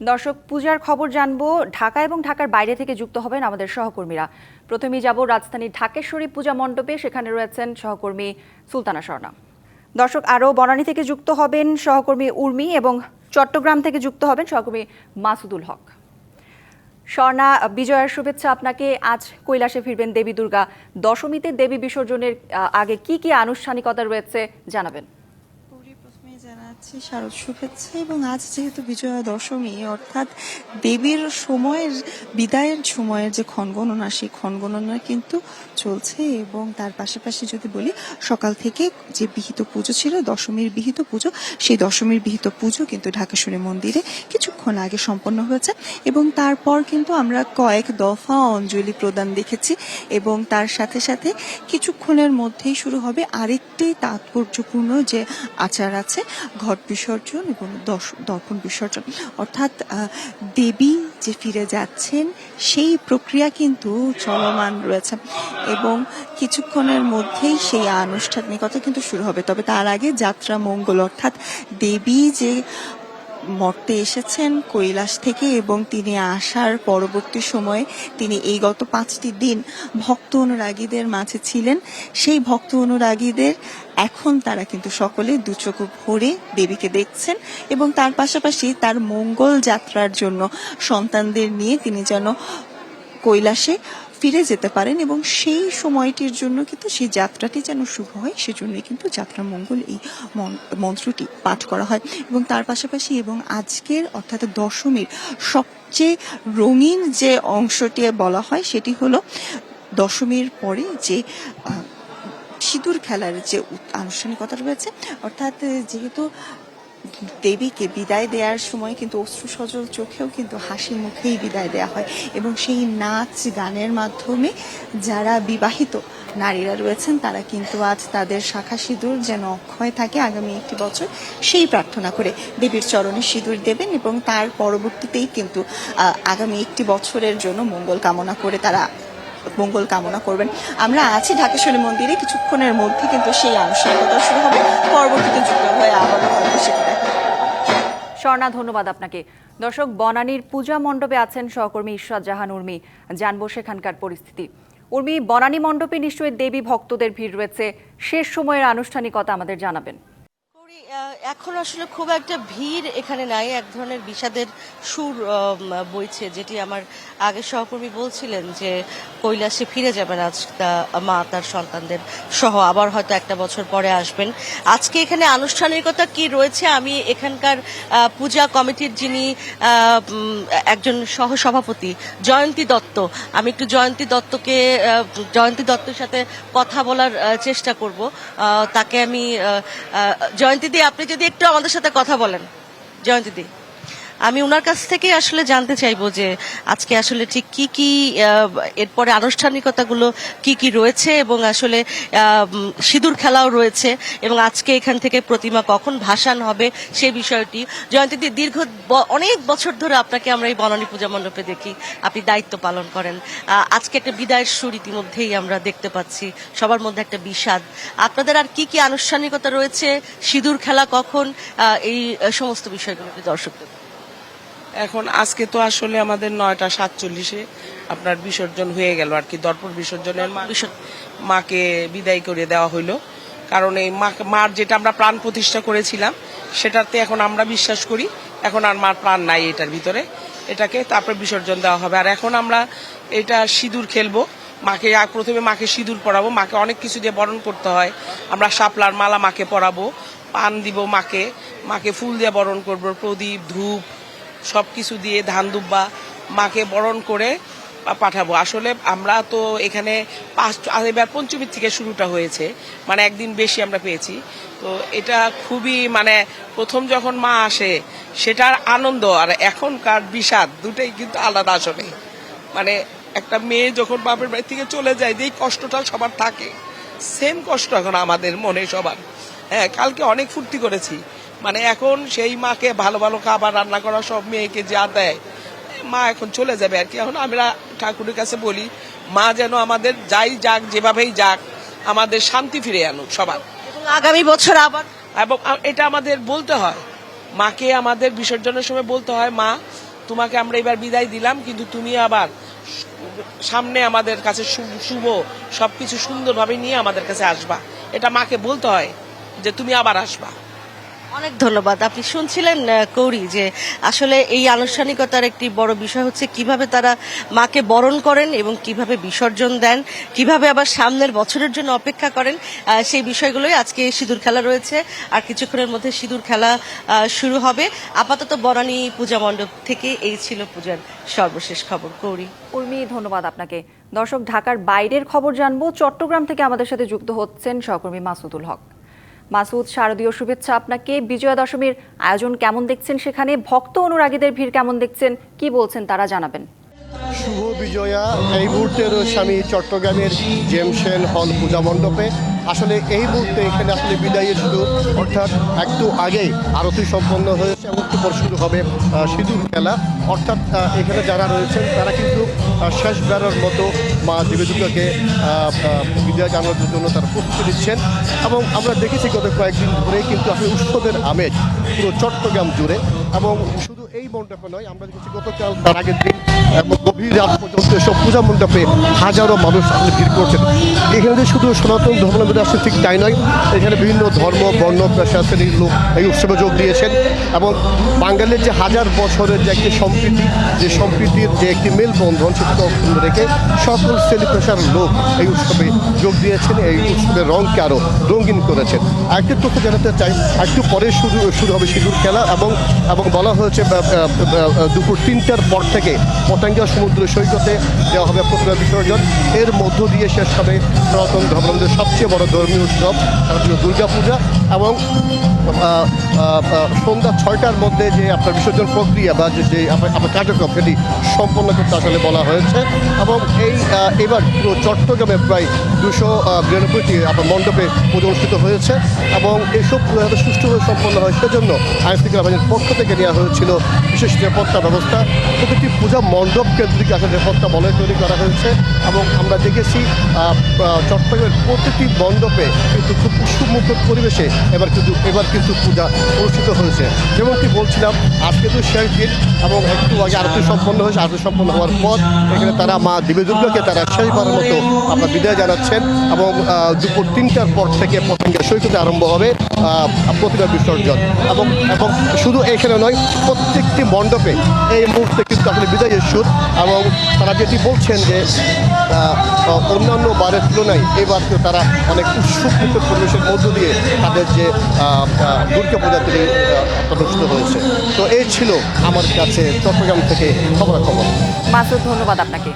দর্শক, পূজার খবর জানব। ঢাকা এবং ঢাকার বাইরে থেকে যুক্ত হবেন আমাদের সহকর্মীরা। প্রথমেই যাব রাজধানীর ঢাকেশ্বরী পূজা মণ্ডপে, সেখানে রয়েছেন সহকর্মী সুলতানা স্বর্ণা দর্শক, আরও বনানী থেকে যুক্ত হবেন সহকর্মী উর্মি এবং চট্টগ্রাম থেকে যুক্ত হবেন সহকর্মী মাসুদুল হক। স্বর্ণা, বিজয়ার শুভেচ্ছা আপনাকে। আজ কৈলাসে ফিরবেন দেবী দুর্গা। দশমীতে দেবী বিসর্জনের আগে কি কি আনুষ্ঠানিকতা রয়েছে জানাবেন। জানাচ্ছি শারদ শুভেচ্ছা এবং আজ যেহেতু বিজয়া দশমী, অর্থাৎ দেবীর সময়ের, বিদায়ের সময়ের যে ক্ষণগণনা, সেই ক্ষণগণনা কিন্তু চলছে এবং তার পাশাপাশি যদি বলি, সকাল থেকে যে বিহিত পুজো ছিল, দশমীর বিহিত পুজো, সেই দশমীর বিহিত পুজো কিন্তু ঢাকেশ্বরী মন্দিরে কিছুক্ষণ আগে সম্পন্ন হয়েছে এবং তারপর কিন্তু আমরা কয়েক দফা অঞ্জলি প্রদান দেখেছি এবং তার সাথে সাথে কিছুক্ষণের মধ্যেই শুরু হবে আরেকটি তাৎপর্যপূর্ণ যে আচার আছে ঘট বিসর্জন এবং দর্পণ বিসর্জন। অর্থাৎ দেবী যে ফিরে যাচ্ছেন, সেই প্রক্রিয়া কিন্তু চলমান রয়েছে এবং কিছুক্ষণের মধ্যেই সেই আনুষ্ঠানিকতা কিন্তু শুরু হবে। তবে তার আগে যাত্রা মঙ্গল। অর্থাৎ দেবী যে মর্তে এসেছেন কৈলাস থেকে এবং তিনি আসার পরবর্তী সময়ে তিনি এই গত পাঁচটি দিন ভক্ত অনুরাগীদের মাঝে ছিলেন। সেই ভক্ত অনুরাগীদের এখন তারা কিন্তু সকলে দুচোখ ভরে দেবীকে দেখছেন এবং তার পাশাপাশি তার মঙ্গল যাত্রার জন্য সন্তানদের নিয়ে তিনি যেন কৈলাসে ফিরে যেতে পারেন এবং সেই সময়টির জন্য কিন্তু সেই যাত্রাটি যেন শুভ হয়, সেজন্যই কিন্তু যাত্রা মঙ্গল এই মন- মন্ত্রটি পাঠ করা হয়। এবং তার পাশাপাশি এবং আজকের অর্থাৎ দশমীর সবচেয়ে রঙিন যে অংশটি বলা হয়, সেটি হলো দশমীর পরে যে সিঁদুর খেলার যে আনুষ্ঠানিকতা রয়েছে, অর্থাৎ যেহেতু দেবীকে বিদায় দেওয়ার সময় কিন্তু অশ্রু সজল চোখেও কিন্তু হাসি মুখেই বিদায় দেওয়া হয়। এবং সেই নাচ গানের মাধ্যমে যারা বিবাহিত নারীরা রয়েছেন, তারা কিন্তু আজ তাদের শাখা সিঁদুর যেন অক্ষয় থাকে আগামী একটি বছর, সেই প্রার্থনা করে দেবীর চরণে সিঁদুর দেবেন এবং তার পরবর্তীতেই কিন্তু আগামী একটি বছরের জন্য মঙ্গল কামনা করে তারা মঙ্গল কামনা করবেন। আমরা আছি ঢাকেশ্বরী মন্দিরে, কিছুক্ষণের মধ্যে কিন্তু সেই আনুষ্ঠানিকতা শুরু হবে। পরবর্তীতে যুক্ত হয়ে আবারও হয়তো স্বর্ণা, ধন্যবাদ আপনাকে। দর্শক, বনানীর পূজা মণ্ডপে আছেন সহকর্মী ঈশ্বর জাহান উর্মি। জানব সেখানকার পরিস্থিতি। উর্মি, বনানী মণ্ডপে নিশ্চয়ই দেবী ভক্তদের ভিড় রয়েছে। শেষ সময়ের আনুষ্ঠানিকতা আমাদের জানাবেন। এখন আসলে খুব একটা ভিড় এখানে নাই। এক ধরনের বিষাদের সুর বইছে যেটি আমার আগের সহকর্মী বলছিলেন যে কৈলাসে ফিরে যাবেন আজ মা তার সন্তানদের সহ। আবার হয়তো একটা বছর পরে আসবেন। আজকে এখানে আনুষ্ঠানিকতা কি রয়েছে? আমি এখানকার পূজা কমিটির যিনি একজন সহ সভাপতি জয়ন্তী দত্ত। আমি একটু জয়ন্তী দত্তকে জয়ন্তী দত্তের সাথে কথা বলার চেষ্টা করব। তাকে আমি আহ, আহ, জয়ন্তী দি আপনি যদি একটু আমাদের সাথে কথা বলেন জয়ন্তী দি। আমি ওনার কাছ থেকে আসলে জানতে চাইব যে আজকে আসলে ঠিক কি কি এরপরে আনুষ্ঠানিকতাগুলো কি কি রয়েছে এবং আসলে সিঁদুর খেলাও রয়েছে এবং আজকে এখান থেকে প্রতিমা কখন ভাসান হবে সেই বিষয়টি। জয়ন্তী দি, দীর্ঘ অনেক বছর ধরে আপনাকে আমরা এই বনানী পূজা মণ্ডপে দেখি, আপনি দায়িত্ব পালন করেন। আজকে একটা বিদায়ের সুর ইতিমধ্যেই আমরা দেখতে পাচ্ছি, সবার মধ্যে একটা বিষাদ। আপনাদের আর কি কি আনুষ্ঠানিকতা রয়েছে, সিঁদুর খেলা কখন এই সমস্ত বিষয়গুলো একটু দর্শকদের এখন আজকে তো আসলে আমাদের নয়টা সাতচল্লিশে আপনার বিসর্জন হয়ে গেল আর কি দর্পণ বিসর্জনের। মাকে বিদায় করে দেওয়া হইল। কারণ এই মার যেটা আমরা প্রাণ প্রতিষ্ঠা করেছিলাম সেটাতে এখন আমরা বিশ্বাস করি এখন আর মার প্রাণ নাই এটার ভিতরে। এটাকে তারপরে বিসর্জন দেওয়া হবে। আর এখন আমরা এটা সিঁদুর খেলব মাকে প্রথমে মাকে সিঁদুর পরাবো মাকে অনেক কিছু দিয়ে বরণ করতে হয়। আমরা শাপলার মালা মাকে পরাবো পান দিব মাকে মাকে ফুল দিয়ে বরণ করব প্রদীপ ধূপ সব কিছু দিয়ে ধান দুব্বা মাকে বরণ করে পাঠাবো। আসলে আমরা তো এখানে পাঁচ এবার পঞ্চমীর থেকে শুরুটা হয়েছে মানে একদিন বেশি আমরা পেয়েছি। তো এটা খুবই মানে প্রথম যখন মা আসে, সেটার আনন্দ আর এখনকার বিষাদ দুটোই কিন্তু আলাদা আসলে। মানে একটা মেয়ে যখন বাপের বাড়ি থেকে চলে যায়, যেই কষ্টটা সবার থাকে সেম কষ্ট এখন আমাদের মনে সবার। হ্যাঁ কালকে অনেক ফুর্তি করেছি। মানে এখন সেই মাকে ভালো ভালো খাবার রান্না করা সব মেয়েকে যা দেয় মা এখন চলে যাবে আর কি। এখন আমরা ঠাকুরের কাছে বলি মা যেন আমাদের যাই যাক যেভাবেই যাক আমাদের শান্তি ফিরে আনুক সবার। আগামী বছর আবার এবং এটা আমাদের বলতে হয়। মাকে আমাদের বিসর্জনের সময় বলতে হয় মা তোমাকে আমরা এবার বিদায় দিলাম কিন্তু তুমি আবার সামনে আমাদের কাছে শুভ সবকিছু সুন্দরভাবে নিয়ে আমাদের কাছে আসবা। এটা মাকে বলতে হয় যে তুমি আবার আসবা। অনেক ধন্যবাদ। আপনি শুনছিলেন কৌরি যে আসলে এই আনুষ্ঠানিকতার একটি বড় বিষয় হচ্ছে কীভাবে তারা মাকে বরণ করেন এবং কীভাবে বিসর্জন দেন, কীভাবে আবার সামনের বছরের জন্য অপেক্ষা করেন সেই বিষয়গুলোই আজকে সিঁদুর খেলা রয়েছে। আর কিছুক্ষণের মধ্যে সিঁদুর খেলা শুরু হবে। আপাতত বনানী পূজা মণ্ডপ থেকে এই ছিল পূজার সর্বশেষ খবর। কৌরি। উর্মি, ধন্যবাদ আপনাকে। দর্শক, ঢাকার বাইরের খবর জানব। চট্টগ্রাম থেকে আমাদের সাথে যুক্ত হচ্ছেন সহকর্মী মাসুদুল হক। মাসুদ, শারদীয় শুভেচ্ছা আপনাকে। বিজয়া দশমীর আয়োজন কেমন দেখছেন সেখানে? ভক্ত অনুরাগীদের ভিড় কেমন দেখছেন? কি বলছেন তারা জানাবেন। শুভ বিজয়া। এই মুহূর্তে রয়েছে আমি চট্টগ্রামের জেমসেন হল পূজা মণ্ডপে। আসলে এই মুহূর্তে এখানে আসলে বিদায়ের শুরু। অর্থাৎ একটু আগেই আরতি সম্পন্ন হয়েছে। এবং একটু শুরু হবে সিঁদুর খেলা অর্থাৎ এখানে যারা রয়েছেন, তারা কিন্তু শেষবারের মতো মা দেবীদুর্গাকে বিদায় জানানোর জন্য তারা প্রস্তুতি নিচ্ছেন। এবং আমরা দেখেছি গত কয়েকদিন ধরে কিন্তু আপনি উৎসবের আমেজ পুরো চট্টগ্রাম জুড়ে। এবং শুধু এই মণ্ডপে নয়, আমরা দেখেছি গতকাল তার আগের দিন গভীর রাত পর্যন্ত এসব পূজা মণ্ডপে হাজারো মানুষ ভিড় করছেন। এখানে শুধু সনাতন ধর্মাবলম্বী আসছে, ঠিক তাই নয়। এখানে বিভিন্ন ধর্ম, বর্ণ পেশা শ্রেণির লোক এই উৎসবে যোগ দিয়েছেন এবং বাঙালির যে হাজার বছরের যে একটি সম্প্রীতি, যে সম্প্রীতির যে একটি মেলবন্ধন সেটাকে রেখে সকল শ্রেণি পেশার লোক এই উৎসবে যোগ দিয়েছেন, এই উৎসবের রঙকে আরও রঙিন করেছেন। আরেকটি তথ্য জানাতে চাই একটু পরে শুরু শুরু হবে সিঁদুর খেলা এবং এবং বলা হয়েছে দুপুর তিনটার পর থেকে পতাঙ্গা সমুদ্র সৈকতে দেওয়া হবে প্রতিমা বিসর্জন। এর মধ্য দিয়ে শেষ হবে সনাতন ধর্মাবলম্বীদের সবচেয়ে বড় ধর্মীয় উৎসব তার হলো দুর্গাপূজা। এবং সন্ধ্যা ছয়টার মধ্যে যে আপনার বিসর্জন প্রক্রিয়া বা যে আপনার কার্যক্রম সেটি সম্পন্ন করতে আসলে বলা হয়েছে। এবং এই এবার পুরো চট্টগ্রামে প্রায় দুশো বিরানব্বইটি আপনার মণ্ডপে অনুষ্ঠিত হয়েছে এবং এইসব পুজো যাতে সুষ্ঠুভাবে সম্পন্ন হয় সেজন্য আইন শৃঙ্খলা বাহিনীর পক্ষ থেকে নেওয়া হয়েছিল বিশেষ নিরাপত্তা ব্যবস্থা। প্রতিটি পূজা মণ্ডপ কেন্দ্রিক আসলে নিরাপত্তা বলয় তৈরি করা হয়েছে এবং আমরা দেখেছি চট্টগ্রামের প্রতিটি মণ্ডপে কিন্তু খুব উৎসবমুখর পরিবেশে এবার কিন্তু এবার কিন্তু পূজা অনুষ্ঠিত হয়েছে। যেমনটি বলছিলাম, আজকে তো শেষ দিন এবং একটু আগে আরতি সম্পন্ন হয়েছে। আরতি সম্পন্ন হওয়ার পর এখানে তারা মা দেবী দুর্গাকে তারা শেষবারের মতো আপনার বিদায় জানাচ্ছেন এবং দুপুর তিনটার পর থেকে পতঙ্গের সৈকতে আরম্ভ হবে প্রতিমা বিসর্জন। এবং এবং শুধু এখানে নয়, প্রত্যেকটি মণ্ডপে এই মুহূর্তে কিন্তু আপনি বিদায়ের সুর এবং তারা যেটি বলছেন যে অন্যান্য বারের তুলনায় এবার তারা অনেক উৎসুকমুখ পরিবেশের মধ্য দিয়ে তাদের যে দুর্গা পূজা তিনি প্রদর্শিত হয়েছে। তো এই ছিল আমার কাছে চট্টগ্রাম থেকে খবরাখবর। মাসুদ, ধন্যবাদ আপনাকে।